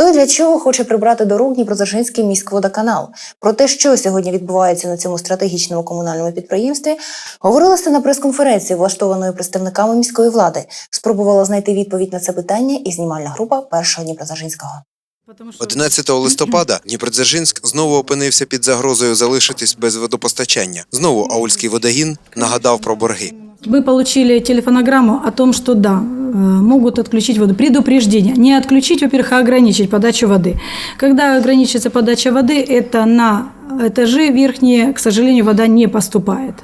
Хто і для чого хоче прибрати до рук Дніпродзержинський міськводоканал? Про те, що сьогодні відбувається на цьому стратегічному комунальному підприємстві, говорилося на прес-конференції, влаштованої представниками міської влади. Спробувала знайти відповідь на це питання і знімальна група першого Дніпродзержинського. 11 листопада Дніпродзержинськ знову опинився під загрозою залишитись без водопостачання. Знову Аульський водогін нагадав про борги. Мы получили телефонограмму о том, что да, могут отключить воду. Предупреждение. Не отключить, во-первых, а ограничить подачу воды. Когда ограничится подача воды, это на этажи верхние, к сожалению, вода не поступает.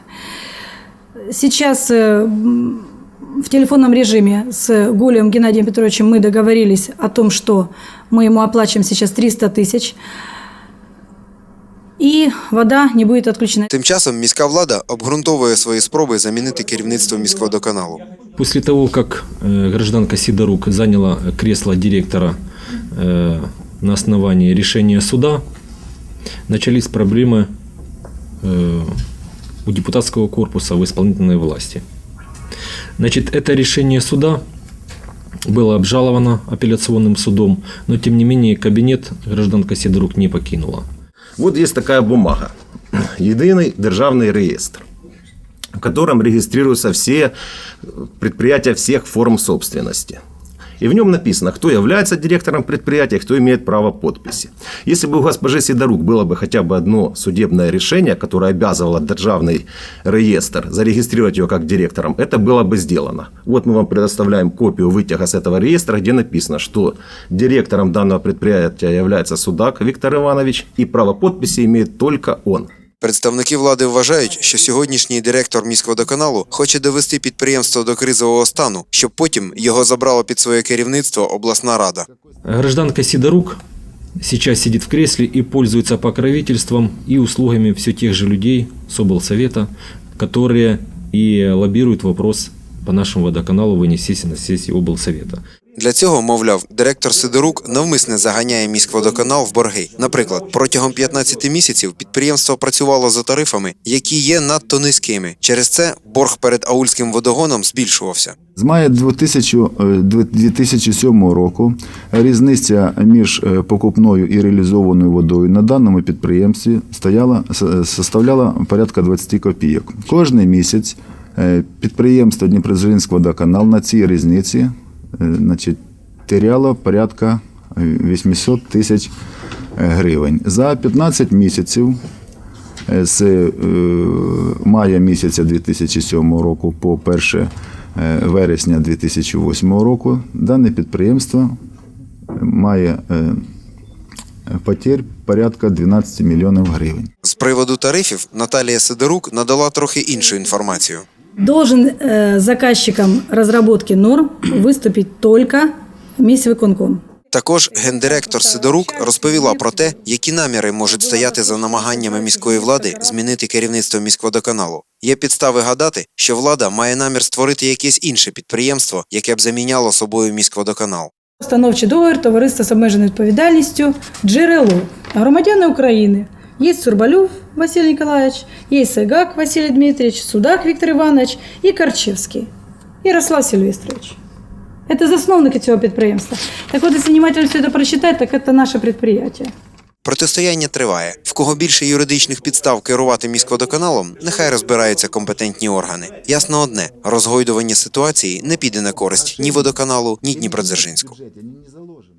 Сейчас э, в телефонном режиме с Гулием Геннадием Петровичем мы договорились о том, что мы ему оплачиваем сейчас 300 тысяч, и вода не будет отключена. Тим часом міська влада обґрунтовує свої спроби замінити керівництво міськводоканалу. После того, как э, гражданка Сидорук заняла кресло директора э, на основании решения суда, начались проблемы э, у депутатского корпуса в исполнительной власти. Значит, это решение суда было обжаловано апелляционным судом, но тем не менее кабинет гражданка Сидорук не покинула. Вот есть такая бумага. Единый державный реестр, в котором регистрируются все предприятия всех форм собственности. И в нем написано, кто является директором предприятия, кто имеет право подписи. Если бы у госпожи Сидорук было бы хотя бы одно судебное решение, которое обязывало державный реестр зарегистрировать ее как директором, это было бы сделано. Вот мы вам предоставляем копию вытяга с этого реестра, где написано, что директором данного предприятия является Судак Виктор Иванович, и право подписи имеет только он. Представники влади вважають, що сьогоднішній директор міськводоканалу хоче довести підприємство до кризового стану, щоб потім його забрало під своє керівництво обласна рада. Гражданка Сидорук сейчас сидит в кресле и пользуется покровительством и услугами все тех же людей с облсовета, которые и лоббируют вопрос по нашему водоканалу вынести на сессию облсовета. Для цього, мовляв, директор Сидорук навмисне заганяє міськводоканал в борги. Наприклад, протягом 15 місяців підприємство працювало за тарифами, які є надто низькими. Через це борг перед аульським водогоном збільшувався. З мая 2000, е, 2007 року різниця між е, покупною і реалізованою водою на даному підприємстві стояла, с- составляла порядка 20 копійок. Кожний місяць е, підприємство Дніпродзержинськ водоканал на цій різниці е, значить, теряло порядка е, 800 тисяч е, гривень. За 15 місяців з е, мая місяця 2007 року по 1 е, вересня 2008 року дане підприємство має е, потерь порядка 12 мільйонів гривень. З приводу тарифів Наталія Сидорук надала трохи іншу інформацію. Должен э, заказчиком разработки норм выступить только міськвиконком. Також гендиректор Сидорук розповіла про те, які наміри можуть стояти за намаганнями міської влади змінити керівництво міськводоканалу. Є підстави гадати, що влада має намір створити якесь інше підприємство, яке б заміняло собою міськводоканал. Установчий договір товариства з обмеженою відповідальністю джерело. Громадяни України. Є Сурбалюв Василий Николаевич, є Сайгак Василий Дмитриевич, Судак Виктор Иванович і Корчевський. Ярослав Сильвестрович. Это засновники цього підприємства. Так от, якщо внимательно все это прочитать, так это наше предприятие. Протистояння триває. В кого більше юридичних підстав керувати міськводоканалом, нехай розбираються компетентні органи. Ясно одне: розгойдування ситуації не піде на користь ні водоканалу, ні Дніпродзержинську. не заложено.